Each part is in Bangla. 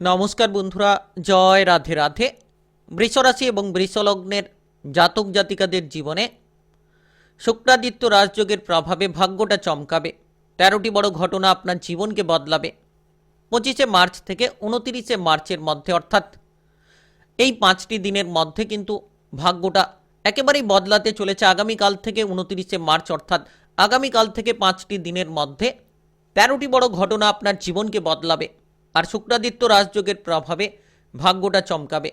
নমস্কার বন্ধুরা, জয় রাধে রাধে। বৃষরাশি এবং বৃষলগ্নের জাতক জাতিকাদের জীবনে শুক্রাদিত্য রাজযোগের প্রভাবে ভাগ্যটা চমকাবে। তেরোটি বড় ঘটনা আপনার জীবনকে বদলাবে। পঁচিশে মার্চ থেকে উনতিরিশে মার্চের মধ্যে, অর্থাৎ এই পাঁচটি দিনের মধ্যে কিন্তু ভাগ্যটা একেবারেই বদলাতে চলেছে আগামীকাল থেকে উনতিরিশে মার্চ, অর্থাৎ আগামীকাল থেকে পাঁচটি দিনের মধ্যে তেরোটি বড় ঘটনা আপনার জীবনকে বদলাবে। আর শুক্রাদিত্য রাজযোগের প্রভাবে ভাগ্যটা চমকাবে।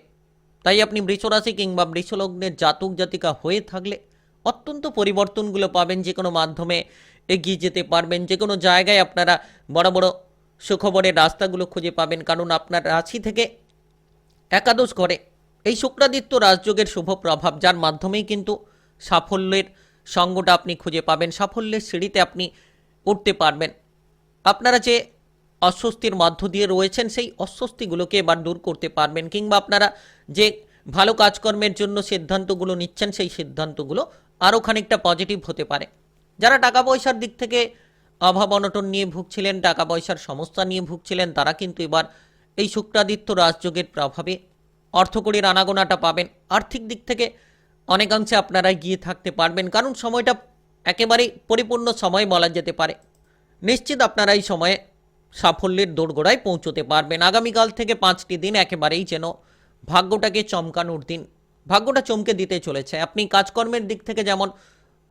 তাই আপনি বৃষরাশি কিংবা বৃষলগ্নের জাতক জাতিকা হয়ে থাকলে অত্যন্ত পরিবর্তনগুলো পাবেন। যে কোনো মাধ্যমে এগিয়ে যেতে পারবেন। যে কোনো জায়গায় আপনারা বড় বড় সুখবরের রাস্তাগুলো খুঁজে পাবেন। কারণ আপনার রাশি থেকে একাদশ ঘরে এই শুক্রাদিত্য রাজযোগের শুভ প্রভাব, যার মাধ্যমেই কিন্তু সাফল্যের সঙ্গটা আপনি খুঁজে পাবেন। সাফল্যের সিঁড়িতে আপনি উঠতে পারবেন। আপনারা যে অস্বস্তির মধ্য দিয়ে রয়েছেন, সেই অস্বস্তিগুলোকে এবার দূর করতে পারবেন কিংবা আপনারা যে ভালো কাজকর্মের জন্য সিদ্ধান্তগুলো নিচ্ছেন, সেই সিদ্ধান্তগুলো আরও খানিকটা পজিটিভ হতে পারে। যারা টাকা পয়সার দিক থেকে অভাব অনটন নিয়ে ভুগছিলেন, টাকা পয়সার সমস্যা নিয়ে ভুগছিলেন, তারা কিন্তু এবার এই শুক্রাদিত্য রাজযোগের প্রভাবে অর্থকড়ির আনাগোনাটা পাবেন। আর্থিক দিক থেকে অনেকাংশে আপনারা গিয়ে থাকতে পারবেন, কারণ সময়টা একেবারেই পরিপূর্ণ সময় বলা যেতে পারে। নিশ্চিত আপনারা এই সময়ে সাফল্যের দোরগোড়ায় পৌঁছতে পারবেন। আগামীকাল থেকে পাঁচটি দিন একেবারেই যেন ভাগ্যটাকে চমকানোর দিন। ভাগ্যটা চমকে দিতে চলেছে। আপনি কাজকর্মের দিক থেকে যেমন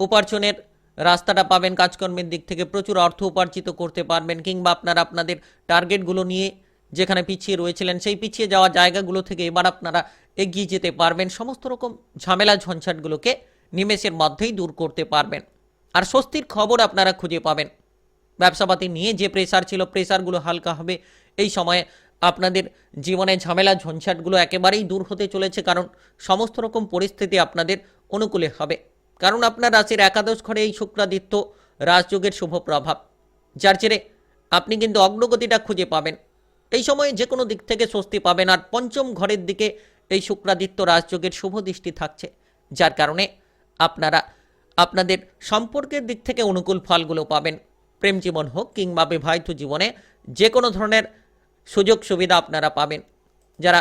উপার্জনের রাস্তাটা পাবেন, কাজকর্মের দিক থেকে প্রচুর অর্থ উপার্জিত করতে পারবেন, কিংবা আপনারা, আপনাদের টার্গেটগুলো নিয়ে যেখানে পিছিয়ে রয়েছিলেন, সেই পিছিয়ে যাওয়া জায়গাগুলো থেকে এবার আপনারা এগিয়ে যেতে পারবেন। সমস্ত রকম ঝামেলা ঝঞ্ঝাটগুলোকে নিমেষের মধ্যেই দূর করতে পারবেন। আর স্বস্তির খবর আপনারা খুঁজে পাবেন। ব্যবসাপাতি নিয়ে যে প্রেসার ছিল প্রেসারগুলো হালকা হবে। এই সময়ে আপনাদের জীবনে ঝামেলা ঝঞ্ঝাটগুলো একেবারেই দূর হতে চলেছে, কারণ সমস্ত রকম পরিস্থিতি আপনাদের অনুকূলে হবে। কারণ আপনার রাশির একাদশ ঘরে এই শুক্রাদিত্য রাজযোগের শুভ প্রভাব। যার জেরে আপনি কিন্তু অগ্রগতিটা খুঁজে পাবেন। এই সময়ে যে কোনো দিক থেকে স্বস্তি পাবেন, আর পঞ্চম ঘরের দিকে এই শুক্রাদিত্য রাজযোগের শুভ দৃষ্টি থাকছে। যার কারণে আপনারা আপনাদের সম্পর্কের দিক থেকে অনুকূল ফলগুলো পাবেন। প্রেম জীবন হোক কিংবা বিবাহিত জীবনে যে কোনো ধরনের সুযোগ সুবিধা আপনারা পাবেন। যারা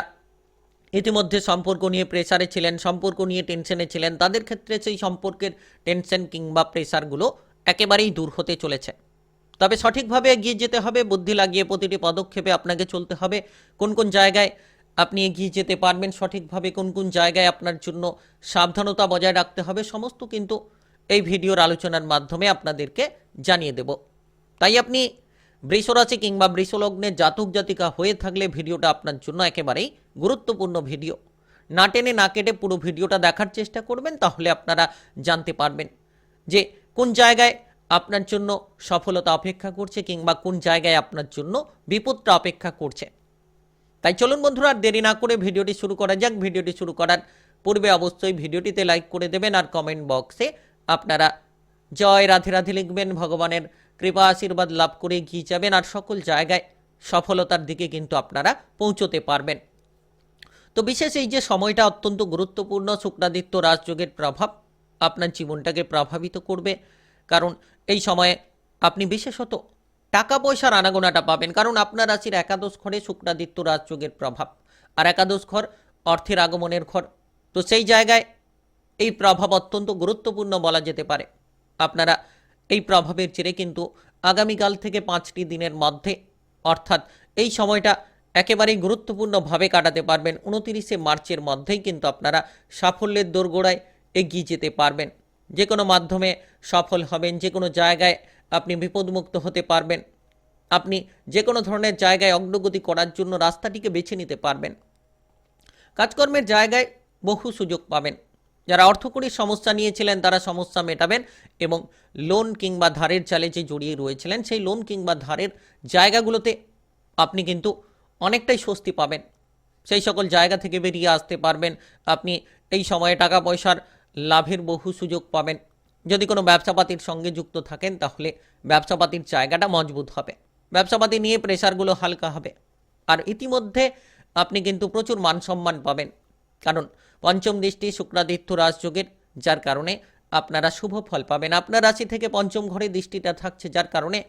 ইতিমধ্যে সম্পর্ক নিয়ে প্রেসারে ছিলেন, সম্পর্ক নিয়ে টেনশনে ছিলেন, তাদের ক্ষেত্রে সেই সম্পর্কের টেনশন কিংবা প্রেসারগুলো একেবারেই দূর হতে চলেছে। তবে সঠিকভাবে এগিয়ে যেতে হবে, বুদ্ধি লাগিয়ে প্রতিটি পদক্ষেপে আপনাকে চলতে হবে। কোন কোন জায়গায় আপনি এগিয়ে যেতে পারবেন সঠিকভাবে, কোন কোন জায়গায় আপনার জন্য সাবধানতা বজায় রাখতে হবে, সমস্ত কিন্তু এই ভিডিওর আলোচনার মাধ্যমে আপনাদেরকে জানিয়ে দেব। তাই আপনি বৃষরাশি কিংবা বৃষলগ্নের জাতক জাতিকা হয়ে থাকলে ভিডিওটা আপনার জন্য একেবারেই গুরুত্বপূর্ণ ভিডিও। না টেনে না কেটে পুরো ভিডিওটা দেখার চেষ্টা করবেন, তাহলে আপনারা জানতে পারবেন যে কোন জায়গায় আপনার জন্য সফলতা অপেক্ষা করছে কিংবা কোন জায়গায় আপনার জন্য বিপদটা অপেক্ষা করছে। তাই চলুন বন্ধুরা, আর দেরি না করে ভিডিওটি শুরু করা যাক। ভিডিওটি শুরু করার পূর্বে অবশ্যই ভিডিওটিতে লাইক করে দেবেন আর কমেন্ট বক্সে আপনারা জয়, রাধে রাধে লিখবেন ভগবানের কৃপা, আশীর্বাদ লাভ করে এগিয়ে যাবেন আর সকল জায়গায় সফলতার দিকে কিন্তু আপনারা পৌঁছতে পারবেন। তো বিশেষ এই যে সময়টা অত্যন্ত গুরুত্বপূর্ণ, শুক্রাদিত্য রাজযোগের প্রভাব আপনার জীবনটাকে প্রভাবিত করবে। কারণ এই সময়ে আপনি বিশেষত টাকা পয়সার আনাগোনাটা পাবেন। কারণ আপনার রাশির একাদশ ঘরে শুক্রাদিত্য রাজযোগের প্রভাব। আর একাদশ ঘর অর্থের আগমনের ঘর। তো সেই জায়গায় এই প্রভাব অত্যন্ত গুরুত্বপূর্ণ বলা যেতে পারে। আপনারা এই প্রভাবের জেরে কিন্তু আগামীকাল থেকে পাঁচটি দিনের মধ্যে, অর্থাৎ এই সময়টা একেবারেই গুরুত্বপূর্ণভাবে কাটাতে পারবেন। উনতিরিশে মার্চের মধ্যেই কিন্তু আপনারা সাফল্যের দোরগোড়ায় এগিয়ে যেতে পারবেন। যে কোনো মাধ্যমে সফল হবেন, যে কোনো জায়গায় আপনি বিপদমুক্ত হতে পারবেন। আপনি যে কোনো ধরনের জায়গায় অগ্রগতি করার জন্য রাস্তাটিকে বেছে নিতে পারবেন। কাজকর্মের জায়গায় বহু সুযোগ পাবেন। যারা অর্থকরীর সমস্যা নিয়েছিলেন, তারা সমস্যা মেটাবেন এবং লোন কিংবা ধারের চালে যে জড়িয়ে রয়েছিলেন। সেই লোন কিংবা ধারের জায়গাগুলোতে আপনি কিন্তু অনেকটাই স্বস্তি পাবেন। সেই সকল জায়গা থেকে বেরিয়ে আসতে পারবেন। আপনি এই সময়ে টাকা পয়সার লাভের বহু সুযোগ পাবেন। যদি কোনো ব্যবসাপাতির সঙ্গে যুক্ত থাকেন, তাহলে ব্যবসাপাতির জায়গাটা মজবুত হবে। ব্যবসাপাতি নিয়ে প্রেশারগুলো হালকা হবে। আর ইতিমধ্যে আপনি কিন্তু প্রচুর মান সম্মান পাবেন। কারণ পঞ্চম দৃষ্টি শুক্রাদিত্য রাজযোগের, যার কারণে আপনারা শুভ ফল পাবেন। আপনার রাশি থেকে পঞ্চম ঘরে দৃষ্টিটা থাকছে, যার কারণে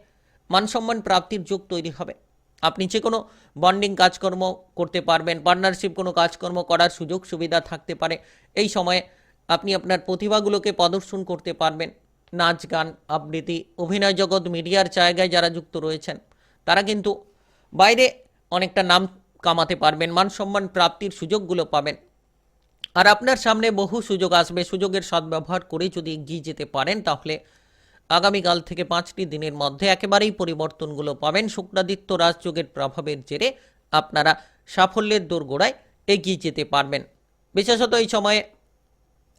মান সম্মান প্রাপ্তির যোগ তৈরি হবে। আপনি যে কোনো বন্ডিং কাজকর্ম করতে পারবেন, পার্টনারশিপ কোনো কাজকর্ম করার সুযোগ সুবিধা থাকতে পারে। এই সময়ে আপনি আপনার প্রতিভাগুলোকে প্রদর্শন করতে পারবেন। নাচ, গান, আবৃত্তি, অভিনয় জগৎ, মিডিয়ার জায়গায় যারা যুক্ত রয়েছেন, তারা কিন্তু বাইরে অনেকটা নাম কামাতে পারবেন মান সম্মান প্রাপ্তির সুযোগগুলো পাবেন। আর আপনার সামনে বহু সুযোগ আসবে। সুযোগের সদ্ব্যবহার করে যদি এগিয়ে যেতে পারেন, তাহলে আগামীকাল থেকে পাঁচটি দিনের মধ্যে একেবারেই পরিবর্তনগুলো পাবেন। শুক্রাদিত্য রাজযোগের প্রভাবের জেরে আপনারা সাফল্যের দোরগোড়ায় এগিয়ে যেতে পারবেন। বিশেষত এই সময়ে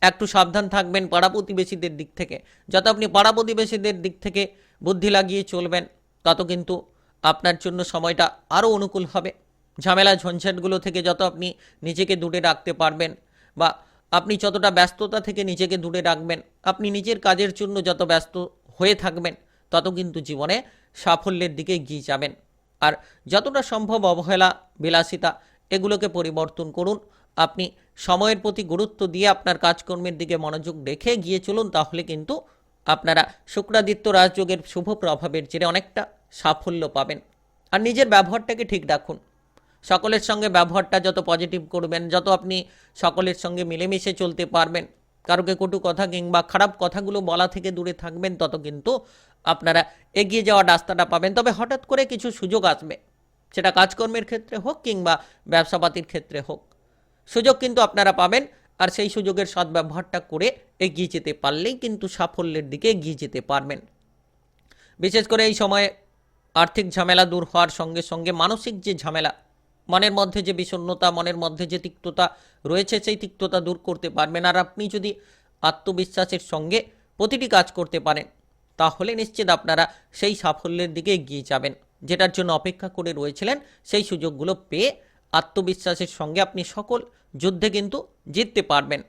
একটু সাবধান থাকবেন পাড়া প্রতিবেশীদের দিক থেকে। যত আপনি পাড়া প্রতিবেশীদের দিক থেকে বুদ্ধি লাগিয়ে চলবেন, তত কিন্তু আপনার জন্য সময়টা আরও অনুকূল হবে। ঝামেলা ঝঞ্ঝাটগুলো থেকে যত আপনি নিজেকে দূরে রাখতে পারবেন বা আপনি যতটা ব্যস্ততা থেকে নিজেকে দূরে রাখবেন, আপনি নিজের কাজের জন্য যত ব্যস্ত হয়ে থাকবেন, তত কিন্তু জীবনে সাফল্যের দিকে এগিয়ে যাবেন। আর যতটা সম্ভব অবহেলা, বিলাসিতা, এগুলোকে পরিবর্তন করুন। আপনি সময়ের প্রতি গুরুত্ব দিয়ে আপনার কাজকর্মের দিকে মনোযোগ রেখে গিয়ে চলুন, তাহলে কিন্তু আপনারা শুক্রাদিত্য রাজযোগের শুভ প্রভাবের জেরে অনেকটা সাফল্য পাবেন। আর নিজের ব্যবহারটাকে ঠিক রাখুন। সকলের সঙ্গে ব্যবহারটা যত পজিটিভ করবেন, যত আপনি সকলের সঙ্গে মিলেমিশে চলতে পারবেন, কারোকে কটু কথা কিংবা খারাপ কথাগুলো বলা থেকে দূরে থাকবেন, তত কিন্তু আপনারা এগিয়ে যাওয়ার রাস্তাটা পাবেন। তবে হঠাৎ করে কিছু সুযোগ আসবে, সেটা কাজকর্মের ক্ষেত্রে হোক কিংবা ব্যবসাপাতির ক্ষেত্রে হোক। সুযোগ কিন্তু আপনারা পাবেন, আর সেই সুযোগের সদ্ব্যবহারটা করে এগিয়ে যেতে পারলেই কিন্তু সাফল্যের দিকে এগিয়ে যেতে পারবেন। বিশেষ করে এই সময়ে আর্থিক ঝামেলা দূর হওয়ার সঙ্গে সঙ্গে মানসিক যে ঝামেলা মনের মধ্যে যে বিষণ্ণতা, মনের মধ্যে যে তিক্ততা রয়েছে, সেই তিক্ততা দূর করতে পারবেন। আর আপনি যদি আত্মবিশ্বাসের সঙ্গে প্রতিটি কাজ করতে পারেন, তাহলে নিশ্চিত আপনারা সেই সাফল্যের দিকে এগিয়ে যাবেন। যেটার জন্য অপেক্ষা করে রয়েছিলেন, সেই সুযোগগুলো পেয়ে আত্মবিশ্বাসের সঙ্গে আপনি সকল যুদ্ধে কিন্তু জিততে পারবেন।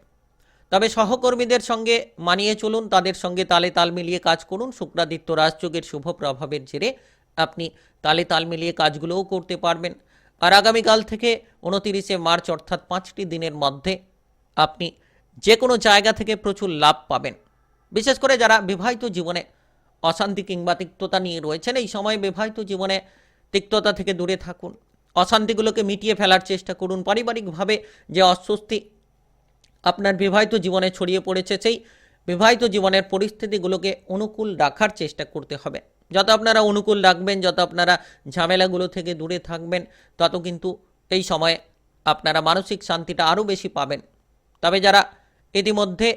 তবে সহকর্মীদের সঙ্গে মানিয়ে চলুন, তাদের সঙ্গে তালে তাল মিলিয়ে কাজ করুন। শুক্রাদিত্য রাজযোগের শুভ প্রভাবের জেরে আপনি তালে তাল মিলিয়ে কাজগুলোও করতে পারবেন। আর আগামীকাল থেকে উনতিরিশে মার্চ অর্থাৎ পাঁচটি দিনের মধ্যে আপনি যে কোনো জায়গা থেকে প্রচুর লাভ পাবেন। বিশেষ করে যারা বিবাহিত জীবনে অশান্তি কিংবা তিক্ততা নিয়ে রয়েছেন, এই সময় বিবাহিত জীবনে তিক্ততা থেকে দূরে থাকুন। অশান্তিগুলোকে মিটিয়ে ফেলার চেষ্টা করুন। পারিবারিকভাবে যে অস্বস্তি আপনার বিবাহিত জীবনে ছড়িয়ে পড়েছে, সেই বিবাহিত জীবনের পরিস্থিতিগুলোকে অনুকূল রাখার চেষ্টা করতে হবে। যত আপনারা অনুকূল রাখবেন, যত আপনারা ঝামেলাগুলো থেকে দূরে থাকবেন, তত কিন্তু এই সময়ে আপনারা মানসিক শান্তিটা আরও বেশি পাবেন। তবে যারা ইতিমধ্যে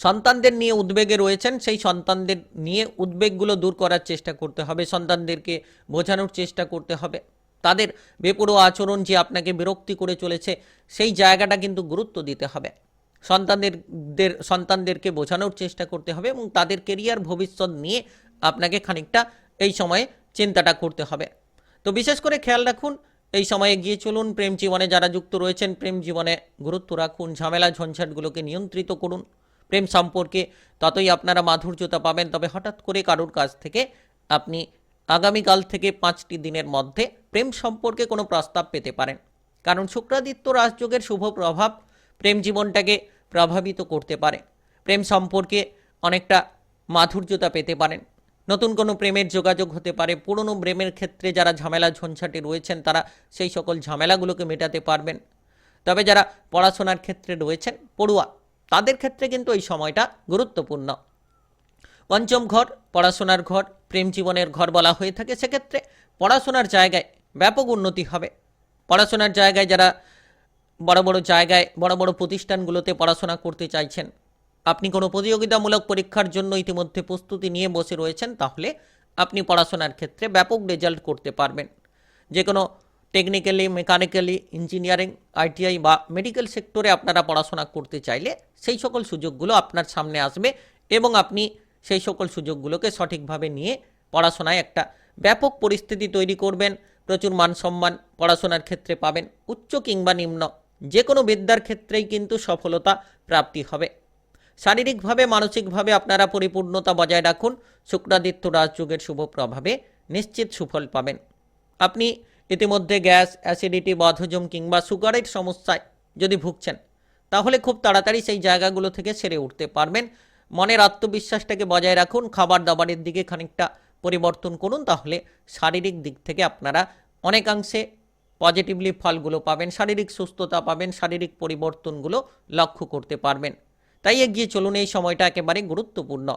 সন্তানদের নিয়ে উদ্বেগে রয়েছেন, সেই সন্তানদের নিয়ে উদ্বেগগুলো দূর করার চেষ্টা করতে হবে, সন্তানদেরকে বোঝানোর চেষ্টা করতে হবে। তাদের বেপরোয়া আচরণ যে আপনাকে বিরক্তি করে চলেছে, সেই জায়গাটা কিন্তু গুরুত্ব দিতে হবে। সন্তানদের, সন্তানদেরকে বোঝানোর চেষ্টা করতে হবে এবং তাদের কেরিয়ার ভবিষ্যৎ নিয়ে আপনাকে খানিকটা এই সময়ে চিন্তাটা করতে হবে। তো বিশেষ করে খেয়াল রাখুন, এই সময়ে গিয়ে চলুন, প্রেম জীবনে যারা যুক্ত রয়েছেন, প্রেম জীবনে গুরুত্ব রাখুন, ঝামেলা ঝঞ্ঝাটগুলোকে নিয়ন্ত্রিত করুন। প্রেম সম্পর্কে ততই আপনারা মাধুর্যতা পাবেন, তবে হঠাৎ করে কারোর কাছ থেকে আপনি আগামীকাল থেকে পাঁচটি দিনের মধ্যে প্রেম সম্পর্কে কোনো প্রস্তাব পেতে পারেন। কারণ শুক্রাদিত্য রাজযোগের শুভ প্রভাব প্রেম জীবনটাকে প্রভাবিত করতে পারে। প্রেম সম্পর্কে অনেকটা মাধুর্যতা পেতে পারেন। নতুন কোনো প্রেমের যোগাযোগ হতে পারে, পুরনো প্রেমের ক্ষেত্রে যারা ঝামেলা ঝঞ্ঝাটে রয়েছেন, তারা সেই সকল ঝামেলাগুলোকে মেটাতে পারবেন। তবে যারা পড়াশোনার ক্ষেত্রে রয়েছেন, পড়ুয়া, তাদের ক্ষেত্রে কিন্তু এই সময়টা গুরুত্বপূর্ণ। পঞ্চম ঘর, পড়াশোনার ঘর, প্রেম জীবনের ঘর বলা হয়ে থাকে, সেক্ষেত্রে পড়াশোনার জায়গায় ব্যাপক উন্নতি হবে। পড়াশোনার জায়গায় যারা বড় বড় জায়গায়, বড় বড় প্রতিষ্ঠানগুলোতে পড়াশোনা করতে চাইছেন আপনি কোনো প্রতিযোগিতামূলক পরীক্ষার জন্য ইতিমধ্যে প্রস্তুতি নিয়ে বসে রয়েছেন, তাহলে আপনি পড়াশোনার ক্ষেত্রে ব্যাপক রেজাল্ট করতে পারবেন। যে কোনো টেকনিক্যালি মেকানিক্যালি ইঞ্জিনিয়ারিং আইটিআই বা মেডিকেল সেক্টরে আপনারা পড়াশোনা করতে চাইলে সেই সকল সুযোগগুলো আপনার সামনে আসবে এবং আপনি সেই সকল সুযোগগুলোকে সঠিকভাবে নিয়ে পড়াশোনায় একটা ব্যাপক পরিস্থিতি তৈরি করবেন, প্রচুর মান সম্মান পড়াশোনার ক্ষেত্রে পাবেন, উচ্চ কিংবা নিম্ন, যে কোনো বিদ্যার ক্ষেত্রেই কিন্তু সফলতা প্রাপ্তি হবে। শারীরিকভাবে, মানসিকভাবে আপনারা পরিপূর্ণতা বজায় রাখুন। শুক্রাদিত্য রাজযোগের শুভ প্রভাবে নিশ্চিত সুফল পাবেন। আপনি ইতিমধ্যে গ্যাস, অ্যাসিডিটি বদহজম কিংবা সুগারের সমস্যায় যদি ভুগছেন, তাহলে খুব তাড়াতাড়ি সেই জায়গাগুলো থেকে সেরে উঠতে পারবেন। মনের আত্মবিশ্বাসটাকে বজায় রাখুন, খাবার দাবারের দিকে খানিকটা পরিবর্তন করুন, তাহলে শারীরিক দিক থেকে আপনারা অনেকাংশে পজিটিভলি ফলগুলো পাবেন, শারীরিক সুস্থতা পাবেন, শারীরিক পরিবর্তনগুলো লক্ষ্য করতে পারবেন। তাই এগিয়ে চলুন এই সময়টা একেবারে গুরুত্বপূর্ণ।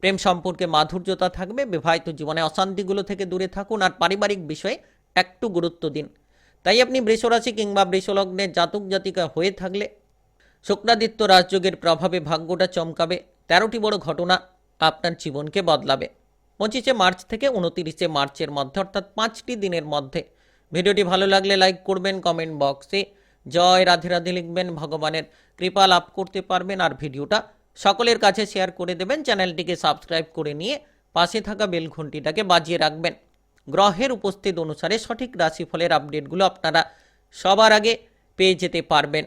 প্রেম সম্পর্কে মাধুর্যতা থাকবে, বিবাহিত জীবনে অশান্তিগুলো থেকে দূরে থাকুন আর পারিবারিক বিষয়ে একটু গুরুত্ব দিন। তাই আপনি বৃষরাশি কিংবা বৃষলগ্নের জাতক জাতিকা হয়ে থাকলে শুক্রাদিত্য রাজযোগের প্রভাবে ভাগ্যটা চমকাবে, তেরোটি বড় ঘটনা আপনার জীবনকে বদলাবে। পঁচিশে মার্চ থেকে উনতিরিশে মার্চের মধ্যে অর্থাৎ পাঁচটি দিনের মধ্যে। ভিডিওটি ভালো লাগলে লাইক করবেন, কমেন্ট বক্সে জয় রাধে রাধে লিখবেন, ভগবানের কৃপা লাভ করতে পারবেন আর ভিডিওটা সকলের কাছে শেয়ার করে দেবেন। চ্যানেলটিকে সাবস্ক্রাইব করে নিয়ে পাশে থাকা বেল ঘন্টিটাকে বাজিয়ে রাখবেন। গ্রহের উপস্থিত অনুসারে সঠিক রাশিফলের আপডেটগুলো আপনারা সবার আগে পেয়ে যেতে পারবেন।